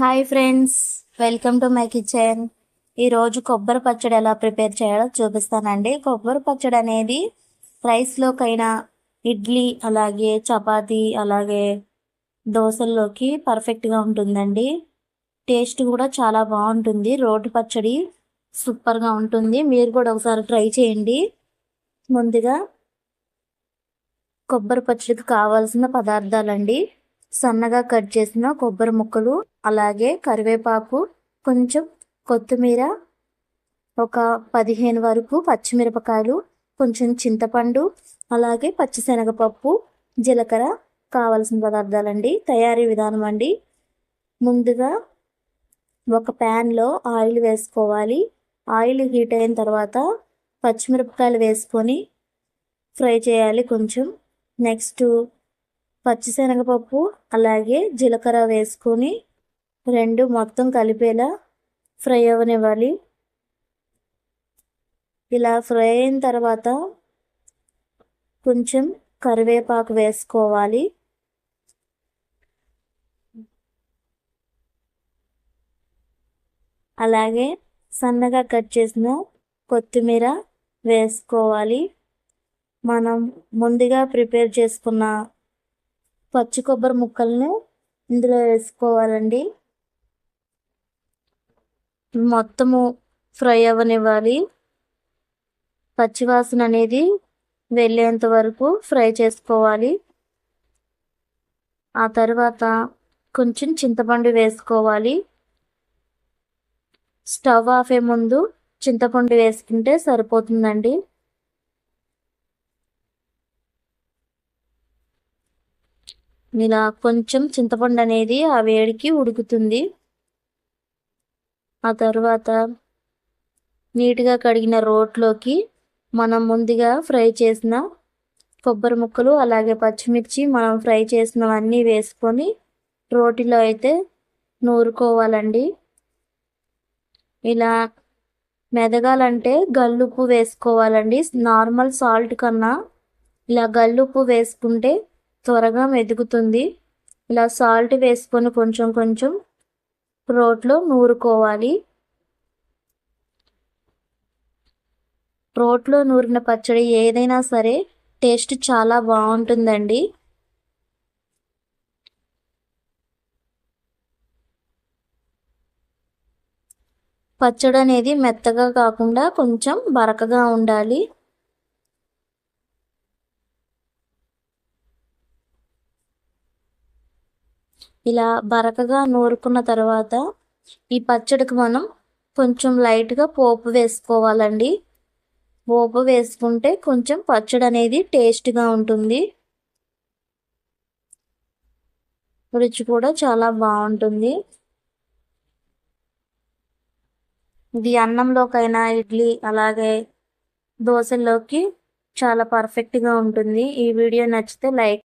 Hi friends welcome to my kitchen. ఈరోజు కొబ్బరి పచ్చడి ఎలా ప్రిపేర్ చేయాలో చూపిస్తానండి. కొబ్బరి పచ్చడి అనేది రైస్లోకైనా ఇడ్లీ అలాగే చపాతీ అలాగే దోశల్లోకి పర్ఫెక్ట్గా ఉంటుందండి. టేస్ట్ కూడా చాలా బాగుంటుంది. రోటి పచ్చడి సూపర్గా ఉంటుంది. మీరు కూడా ఒకసారి ట్రై చేయండి. ముందుగా కొబ్బరి పచ్చడికి కావాల్సిన పదార్థాలండి. సన్నగా కట్ చేసిన కొబ్బరి ముక్కలు అలాగే కరివేపాకు కొంచెం కొత్తిమీర ఒక పదిహేను వరకు పచ్చిమిరపకాయలు కొంచెం చింతపండు అలాగే పచ్చిశనగపప్పు జీలకర్ర కావలసిన పదార్థాలండి. తయారీ విధానం అండి. ముందుగా ఒక ప్యాన్లో ఆయిల్ వేసుకోవాలి. ఆయిల్ హీట్ అయిన తర్వాత పచ్చిమిరపకాయలు వేసుకొని ఫ్రై చేయాలి కొంచెం. నెక్స్ట్ పచ్చిశనగపప్పు అలాగే జీలకర్ర వేసుకొని రెండు మొత్తం కలిపేలా ఫ్రై అవ్వనివ్వాలి ఇలా ఫ్రై అయిన తర్వాత కొంచెం కరివేపాకు వేసుకోవాలి. అలాగే సన్నగా కట్ చేసిన కొత్తిమీర వేసుకోవాలి. మనం ముందుగా ప్రిపేర్ చేసుకున్న పచ్చి కొబ్బరి ముక్కల్ని ఇందులో వేసుకోవాలండి. మొత్తము ఫ్రై అవ్వనివ్వాలి. పచ్చివాసన అనేది వెళ్ళేంత వరకు ఫ్రై చేసుకోవాలి. ఆ తర్వాత కొంచెం చింతపండు వేసుకోవాలి. స్టవ్ ఆఫే ముందు చింతపండు వేసుకుంటే సరిపోతుందండి. ఇలా కొంచెం చింతపండు అనేది ఆ వేడికి ఉడుకుతుంది. ఆ తర్వాత నీట్గా కడిగిన రోట్లోకి మనం ముందుగా ఫ్రై చేసిన కొబ్బరి ముక్కలు అలాగే పచ్చిమిర్చి మనం ఫ్రై చేసినవన్నీ వేసుకొని రోటిలో అయితే నూరుకోవాలండి. ఇలా మెదగాలంటే గల్లుప్పు వేసుకోవాలండి. నార్మల్ సాల్ట్ కన్నా ఇలా గల్లుప్పు వేసుకుంటే త్వరగా మెదుగుతుంది. ఇలా సాల్ట్ వేసుకొని కొంచెం కొంచెం రోట్లో నూరుకోవాలి. రోట్లో నూరిన పచ్చడి ఏదైనా సరే టేస్ట్ చాలా బాగుంటుందండి. పచ్చడి అనేది మెత్తగా కాకుండా కొంచెం బరకగా ఉండాలి. ఇలా బరకగా నూరుకున్న తర్వాత ఈ పచ్చడికి మనం కొంచెం లైట్గా పోపు వేసుకోవాలండి. పోపు వేసుకుంటే కొంచెం పచ్చడి అనేది టేస్ట్గా ఉంటుంది. రుచి కూడా చాలా బాగుంటుంది. ఇది అన్నంలోకైనా ఇడ్లీ అలాగే దోశల్లోకి చాలా పర్ఫెక్ట్గా ఉంటుంది. ఈ వీడియో నచ్చితే లైక్